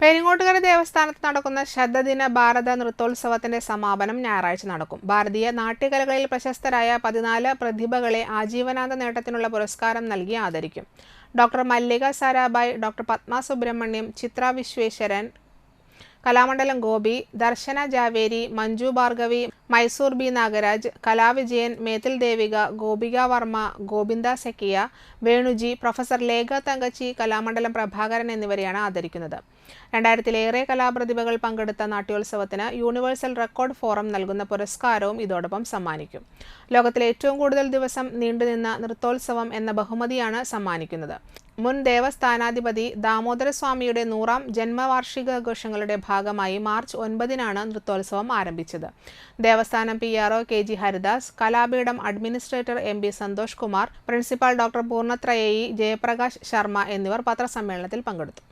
പെരിങ്ങോട്ടുകര ദേവസ്ഥാനത്ത് നടക്കുന്ന ശതദിന ഭാരത നൃത്തോത്സവത്തിന്റെ സമാപനം ഞായറാഴ്ച നടക്കും. ഭാരതീയ നാട്യകലകളിൽ പ്രശസ്തരായ പതിനാല് പ്രതിഭകളെ ആജീവനാന്ത നേട്ടത്തിനുള്ള പുരസ്കാരം നൽകി ആദരിക്കും. Doctor Mallika Sarabhai doctor Padma Subrahmanyam Chitra Visweswaran Kalamandalam Gopi Darshana Jhaveri Manju Bhargavi Mysore B Nagaraj Kalavijayan Methil Devika Gopika Varma Govinda Saikia Venuji professor Lekha Thankachi Kalamandalam Prabhakaran എന്നിവരെയാണ് ആദരിക്കുന്നത്. രണ്ടായിരത്തിലേറെ കലാപ്രതിഭകൾ പങ്കെടുത്ത നാട്യോത്സവത്തിന് യൂണിവേഴ്സൽ റെക്കോർഡ് ഫോറം നൽകുന്ന പുരസ്കാരവും ഇതോടൊപ്പം സമ്മാനിക്കും. ലോകത്തിലെ ഏറ്റവും കൂടുതൽ ദിവസം നീണ്ടുനിന്ന നൃത്തോത്സവം എന്ന ബഹുമതിയാണ് സമ്മാനിക്കുന്നത്. മുൻ ദേവസ്ഥാനാധിപതി ദാമോദരസ്വാമിയുടെ നൂറാം ജന്മവാർഷികാഘോഷങ്ങളുടെ ഭാഗമായി മാർച്ച് ഒൻപതിനാണ് നൃത്തോത്സവം ആരംഭിച്ചത്. ദേവസ്ഥാനം P R K G Haridas Kalapeetham administrator M B Santhosh Kumar principal doctor Poornathrayee Jayaprakash Sharma എന്നിവർ പത്രസമ്മേളനത്തിൽ പങ്കെടുത്തു.